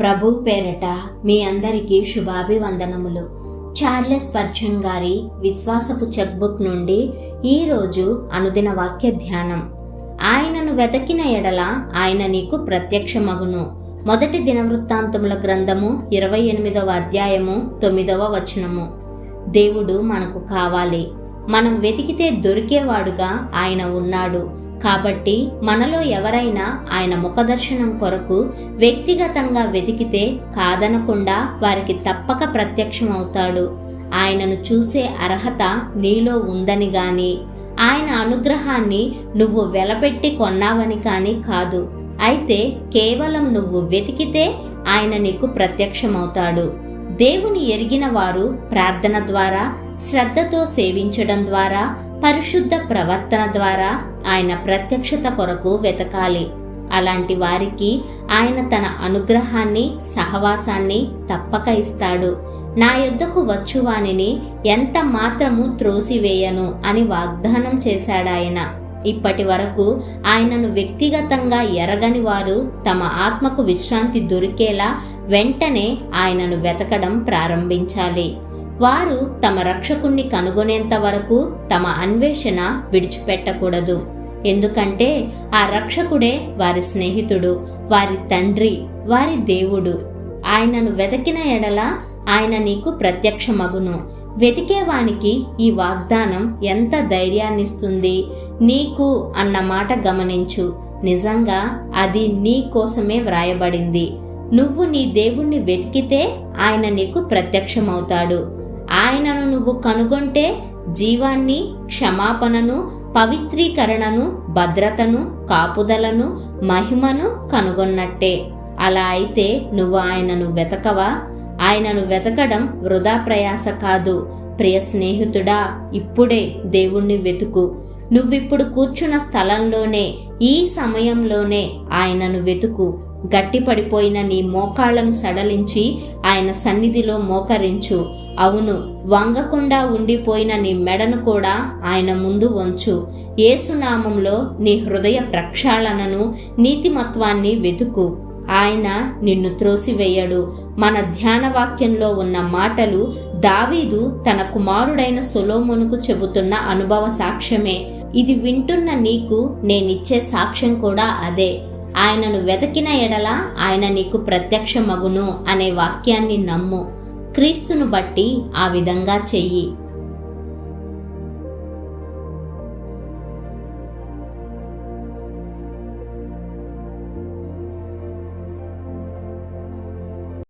ప్రభు పేరట మీ అందరికీ శుభాభివందనములు. చార్లెస్ పర్చన్ గారి విశ్వాసపు చెక్బుక్ నుండి ఈరోజు అనుదిన వాక్య ధ్యానం. ఆయనను వెతకిన ఎడల ఆయన నీకు ప్రత్యక్షమగును. మొదటి దినవృత్తాంతముల గ్రంథము ఇరవై ఎనిమిదవ అధ్యాయము తొమ్మిదవ వచనము. దేవుడు మనకు కావాలి. మనం వెతికితే దొరికేవాడుగా ఆయన ఉన్నాడు. కాబట్టి మనలో ఎవరైనా ఆయన ముఖదర్శనం కొరకు వ్యక్తిగతంగా వెతికితే కాదనకుండా వారికి తప్పక ప్రత్యక్షమవుతాడు. ఆయనను చూసే అర్హత నీలో ఉందని గాని ఆయన అనుగ్రహాన్ని నువ్వు వెలపెట్టి కొన్నావని కానీ కాదు. అయితే కేవలం నువ్వు వెతికితే ఆయన నీకు ప్రత్యక్షమవుతాడు. దేవుని ఎరిగిన వారు ప్రార్థన ద్వారా శ్రద్ధతో సేవించడం ద్వారా పరిశుద్ధ ప్రవర్తన ద్వారా ఆయన ప్రత్యక్షత కొరకు వెతకాలి. అలాంటి వారికి ఆయన తన అనుగ్రహాన్ని సహవాసాన్ని తప్పక ఇస్తాడు. నా యొద్దకు వచ్చువానిని ఎంత మాత్రము త్రోసివేయను అని వాగ్దానం చేశాడాయన ఇప్పటి వరకు ఆయనను వ్యక్తిగతంగా ఎరగని వారు తమ ఆత్మకు విశ్రాంతి దొరికేలా వెంటనే ఆయనను వెతకడం ప్రారంభించాలి. వారు తమ రక్షకుణ్ణి కనుగొనేంత వరకు తమ అన్వేషణ విడిచిపెట్టకూడదు. ఎందుకంటే ఆ రక్షకుడే వారి స్నేహితుడు వారి తండ్రి వారి దేవుడు. ఆయనను వెతకిన ఎడల ఆయన నీకు ప్రత్యక్షమగును. వెతికేవానికి ఈ వాగ్దానం ఎంత ధైర్యాన్నిస్తుంది? నీకు అన్న మాట గమనించు. నిజంగా అది నీ కోసమే వ్రాయబడింది. నువ్వు నీ దేవుణ్ణి వెతికితే ఆయన నీకు ప్రత్యక్షమవుతాడు. ఆయనను నువ్వు కనుగొంటే జీవాన్ని క్షమాపణను పవిత్రీకరణను భద్రతను కాపుదలను మహిమను కనుగొన్నట్టే. అలా అయితే నువ్వు ఆయనను వెతకవా? ఆయనను వెతకడం వృధా ప్రయాస కాదు. ప్రియ స్నేహితుడా ఇప్పుడే దేవుణ్ణి వెతుకు. నువ్విప్పుడు కూర్చున్న స్థలంలోనే ఈ సమయంలోనే ఆయనను వెతుకు. గట్టిపడిపోయిన నీ మోకాళ్ళను సడలించి ఆయన సన్నిధిలో మోకరించు. అవును వంగకుండా ఉండిపోయిన నీ మెడను కూడా ఆయన ముందు వంచు. ఏసునామంలో నీ హృదయ ప్రక్షాళనను నీతిమత్వాన్ని వెతుకు. ఆయన నిన్ను త్రోసివేయడు. మన ధ్యాన వాక్యంలో ఉన్న మాటలు దావీదు తన కుమారుడైన సొలోమునుకు చెబుతున్న అనుభవ సాక్ష్యమే. ఇది వింటున్న నీకు నేనిచ్చే సాక్ష్యం కూడా అదే. ఆయనను వెతకిన ఎడల ఆయన నీకు ప్రత్యక్షమగును అనే వాక్యాన్ని నమ్ము. క్రీస్తును బట్టి ఆ విధంగా చెయ్యి.